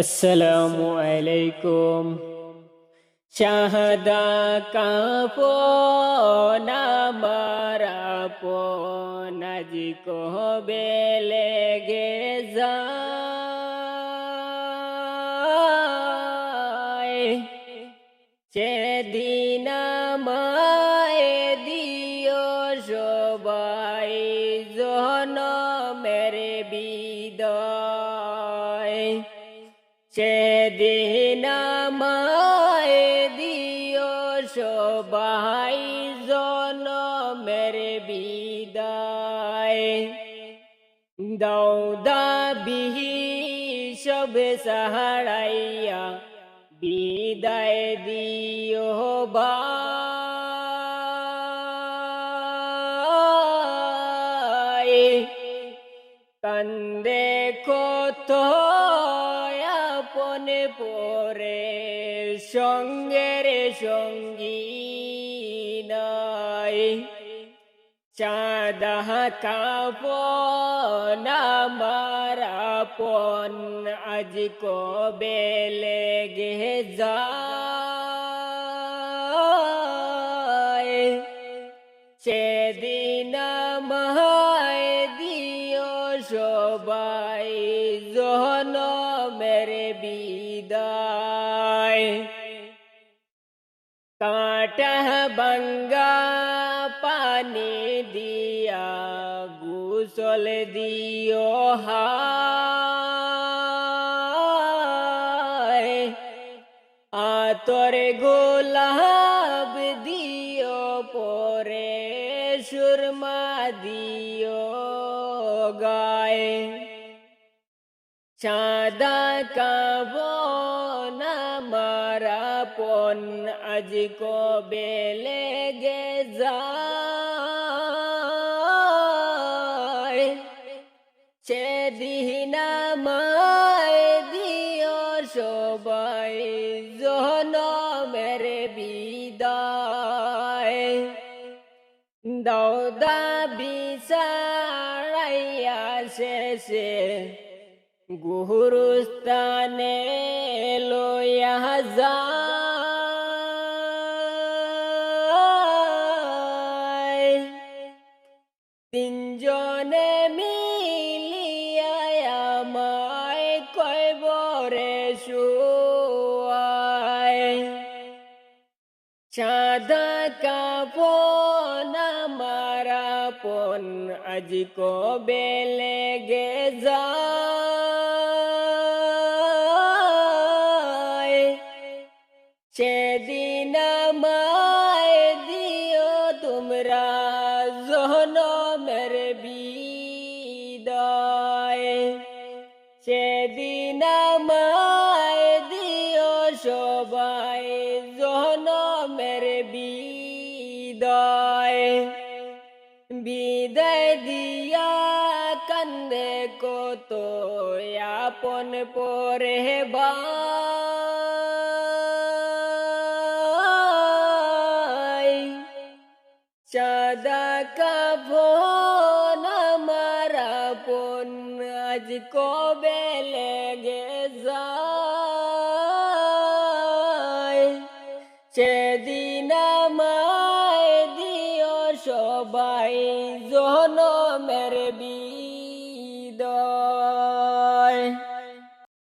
আসসালামু আলাইকুম। শাহাদা কাপন আমার আপন, আজ কবে লেগে যায়? সেদিন আমায় দিও সবাই জনমের বিদয়। সেদিন আমায় দিও সবাই জনমের বিদায়। দাও দাবিহি সব সাহারাইয়া বিদায় দিও বাই আপনে পরে সঙ্গের সঙ্গী নাই। চাঁদা কাপন, আমার আজ কবে লেগে যায়? সেদিন আমায় দিও সবাই জনমের বিদায়। কাটা বাঙ্গা পানি দিয়া গুসল দিও হায়। আতর গোলাপ দিও, পরে সুরমা দিও গায়। চাঁদা কাব মারা পন। আজ কবে লেগে যায়? সেদিন আমায় দিও সবাই জনমের বিদায়। দাও দাবি সারাইয়া শেষে গুরুস্থানে লইয়া যায় তিনজনে মিলিয়া আমায় কয়বরে শুয়ায় চাঁদা কাপন, আমার আপন আজ কবে লেগে যায়? জনমের বিদায়। সেদিন আমায় দিও সবাই জনমের বিদায়। বিদায় দিয়া কান্দে কত আপন পরে বাই চাঁদা না মারা পন আজ কবে লেগে যায়? সেদিন মায় দিও সবাই জনমের বিয়ে